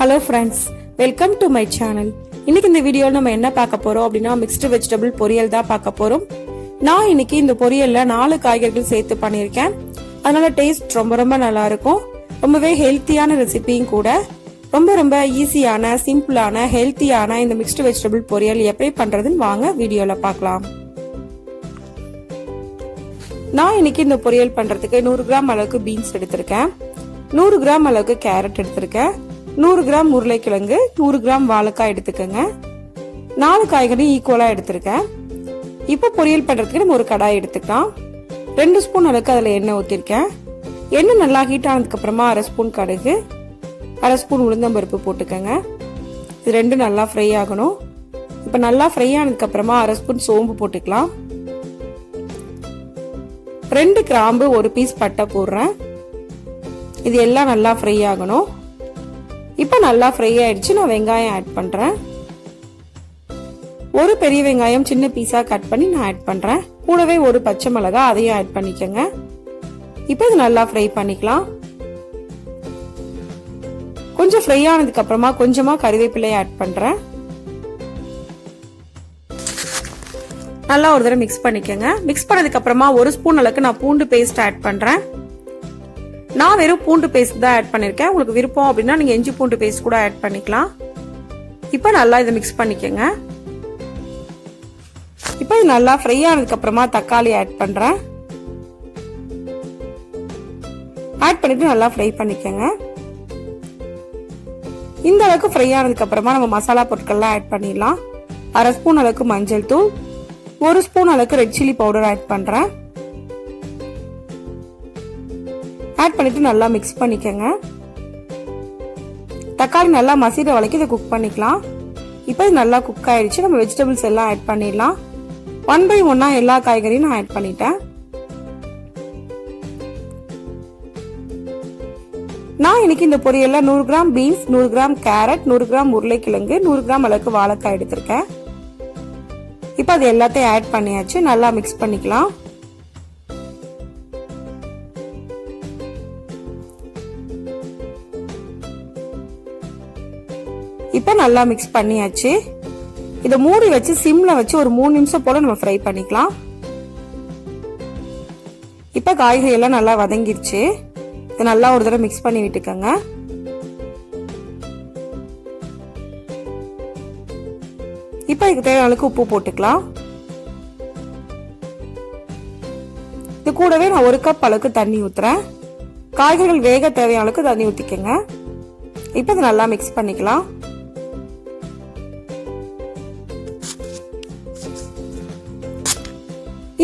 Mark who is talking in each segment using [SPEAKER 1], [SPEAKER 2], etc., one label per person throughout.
[SPEAKER 1] Hello friends welcome to my channel இன்னைக்கு இந்த வீடியோவில் நம்ம என்ன பார்க்க போறோம் அப்படின்னா மிக்ஸ்டு வெஜிடபிள் பொரியல் தான் பார்க்க போறோம். நான் இன்னைக்கு இந்த பொரியல்ல நாலு காய்கறிகள் சேர்த்து பண்ணியிருக்கேன். அதனால டேஸ்ட் ரொம்ப ரொம்ப நல்லா இருக்கும். ரொம்பவே ஹெல்த்தியான ரெசிபியும் கூட. ரொம்ப ரொம்ப ஈஸியான சிம்பிளான ஹெல்த்தியான இந்த மிக்ஸ்டு வெஜிடபிள் பொரியல் எப்படி பண்றதுன்னு வாங்க வீடியோல பார்க்கலாம். நான் இன்னைக்கு இந்த பொரியல் பண்றதுக்கு நூறு கிராம் அளவுக்கு பீன்ஸ் எடுத்திருக்கேன். நூறு கிராம் அளவுக்கு கேரட் எடுத்திருக்கேன். நூறு கிராம் உருளைக்கிழங்கு நூறு கிராம் வாழைக்காய் எடுத்துக்கோங்க. நாலு காய்கறி ஈக்குவலாக எடுத்திருக்கேன். இப்போ பொரியல் பண்றதுக்கு நம்ம ஒரு கடாய் எடுத்துக்கலாம். ரெண்டு ஸ்பூன் அளவுக்கு அதில் எண்ணெய் ஊற்றிருக்கேன் எண்ணெய் நல்லா ஹீட் ஆனதுக்கப்புறமா அரை ஸ்பூன் கடுகு அரை ஸ்பூன் உளுந்தம்பருப்பு போட்டுக்கோங்க. இது ரெண்டும் நல்லா ஃப்ரை ஆகணும். இப்போ நல்லா ஃப்ரை ஆனதுக்கப்புறமா அரை ஸ்பூன் சோம்பு போட்டுக்கலாம். ரெண்டு கிராம்பு ஒரு பீஸ் பட்டை போடுறேன். இது எல்லாம் நல்லா ஃப்ரை ஆகணும். இப்போ நல்லா ஃப்ரை ஆயிடுச்சு நான் வெங்காயம் ஆட் பண்ணுறேன் ஒரு பெரிய வெங்காயம் சின்ன பீஸாக கட் பண்ணி நான் ஆட் பண்ணுறேன் கூடவே ஒரு பச்சை மிளகா அதையும் ஆட் பண்ணிக்கோங்க. இப்போ இது நல்லா ஃப்ரை பண்ணிக்கலாம். கொஞ்சம் ஃப்ரை ஆனதுக்கு அப்புறமா கொஞ்சமா கறிவேப்பிலை ஆட் பண்றேன். நல்லா ஒரு தடவை மிக்ஸ் பண்ணிக்கோங்க. மிக்ஸ் பண்ணதுக்கு அப்புறமா ஒரு ஸ்பூன் அளவுக்கு நான் பூண்டு பேஸ்ட் ஆட் பண்றேன். நான் வெறும் பூண்டு பேஸ்ட் தான் ஆட் பண்ணியிருக்கேன் உங்களுக்கு விருப்பம் அப்படின்னா நீங்கள் இஞ்சி பூண்டு பேஸ்ட் கூட ஆட் பண்ணிக்கலாம். இப்போ நல்லா இதை மிக்ஸ் பண்ணிக்கோங்க. இப்போ இது நல்லா ஃப்ரை ஆனதுக்கப்புறமா தக்காளி ஆட் பண்ணுறேன் ஆட் பண்ணிட்டு நல்லா ஃப்ரை பண்ணிக்கோங்க. இந்த அளவுக்கு ஃப்ரை ஆனதுக்கு அப்புறமா நம்ம மசாலா பொருட்கள்லாம் ஆட் பண்ணிடலாம். அரை ஸ்பூன் அளவுக்கு மஞ்சள் தூள் ஒரு ஸ்பூன் அளவுக்கு ரெட் சில்லி பவுடர் ஆட் பண்ணுறேன் ஆட் பண்ணிட்டு நல்லா மிக்ஸ் பண்ணிக்கோங்க. தக்காளி நல்லா மசிற வரைக்கும் இதை குக் பண்ணிக்கலாம். இப்போ இது நல்லா குக் ஆயிடுச்சு நம்ம வெஜிடபிள்ஸ் எல்லாம் ஆட் பண்ணிடலாம். ஒன் பை ஒன்னா எல்லா காய்கறியும் நான் ஆட் பண்ணிட்டேன். நான் இன்னைக்கு இந்த பொரியல்ல நூறு கிராம் பீன்ஸ் நூறு கிராம் கேரட் நூறு கிராம் உருளைக்கிழங்கு நூறு கிராம் அளவுக்கு வாழைக்காய் எடுத்திருக்கேன். இப்போ அது எல்லாத்தையும் ஆட் பண்ணியாச்சு. நல்லா மிக்ஸ் பண்ணிக்கலாம். இப்போ நல்லா மிக்ஸ் பண்ணியாச்சு. இதை மூடி வச்சு சிம்ல வச்சு ஒரு மூணு நிமிஷம் போல நம்ம ஃப்ரை பண்ணிக்கலாம். இப்போ காய்கறி எல்லாம் நல்லா வதங்கிருச்சு. இதை நல்லா ஒரு தடவை மிக்ஸ் பண்ணி விட்டுக்கோங்க. இப்போ இதுக்கு தேவையான அளவுக்கு உப்பு போட்டுக்கலாம். இது கூடவே நான் ஒரு கப் அளவுக்கு தண்ணி ஊத்துறேன். காய்கறிகள் வேக தேவையான அளவுக்கு தண்ணி ஊற்றிக்கங்க இப்போ இதை நல்லா மிக்ஸ் பண்ணிக்கலாம்.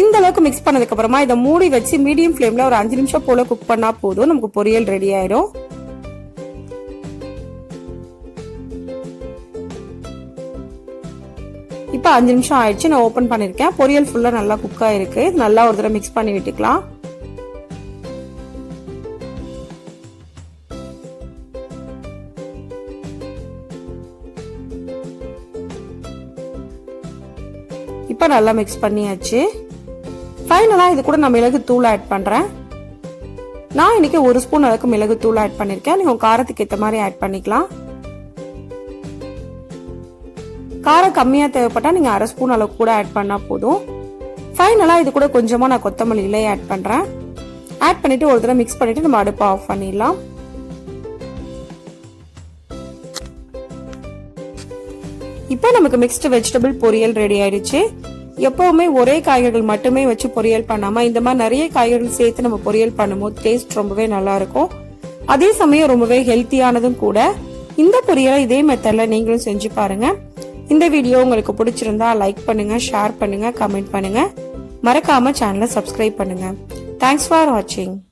[SPEAKER 1] இந்த அளவுக்கு மிக்ஸ் பண்ணதுக்கு அப்புறமா இதை மூடி வச்சு மீடியம் ஃப்ளேம்ல ஒரு அஞ்சு நிமிஷம் போல குக் பண்ணா போதும். நமக்கு பொரியல் ரெடி ஆயிடும் இப்போ அஞ்சு நிமிஷம் ஆயிடுச்சு. நான் ஓப்பன் பண்ணிருக்கேன். பொரியல் ஃபுல்லா நல்லா குக் ஆயிருக்கு. நல்லா ஒரு தடவை மிக்ஸ் பண்ணி விட்டுக்கலாம். இப்போ நல்லா மிக்ஸ் பண்ணியாச்சு. ஃபைனலாக இது கூட நான் மிளகு தூள் ஆட் பண்ணுறேன் நான் இன்னைக்கு ஒரு ஸ்பூன் அளவுக்கு மிளகு தூள் ஆட் பண்ணியிருக்கேன் நீங்கள் காரத்துக்கு ஏற்ற மாதிரி ஆட் பண்ணிக்கலாம். காரம் கம்மியாக தேவைப்பட்டால் நீங்கள் அரை ஸ்பூன் அளவுக்கு கூட ஆட் பண்ணால் போதும். ஃபைனலாக இது கூட கொஞ்சமாக நான் கொத்தமல்லி இலையை ஆட் பண்ணுறேன் ஆட் பண்ணிவிட்டு ஒரு தடவை மிக்ஸ் பண்ணிவிட்டு நம்ம அடுப்பை ஆஃப் பண்ணிடலாம். இப்போ நமக்கு மிக்ஸ்டு வெஜிடபிள் பொரியல் ரெடி ஆயிடுச்சு. எப்பவுமே ஒரே காய்கறிகள் மட்டுமே வச்சு பொரியல் பண்ணாம இந்த மாதிரி நிறைய காய்கறிகள் சேர்த்து நம்ம பொரியல் பண்ணும்போது டேஸ்ட் ரொம்பவே நல்லா இருக்கும் அதே சமயம் ரொம்பவே ஹெல்த்தியானதும் கூட இந்த பொரியலை இதே மெத்தட்ல நீங்களும் செஞ்சு பாருங்க. இந்த வீடியோ உங்களுக்கு பிடிச்சிருந்தா லைக் பண்ணுங்க ஷேர் பண்ணுங்க கமெண்ட் பண்ணுங்க. மறக்காம சேனலை சப்ஸ்கிரைப் பண்ணுங்க. தேங்க்ஸ் ஃபார் வாட்சிங்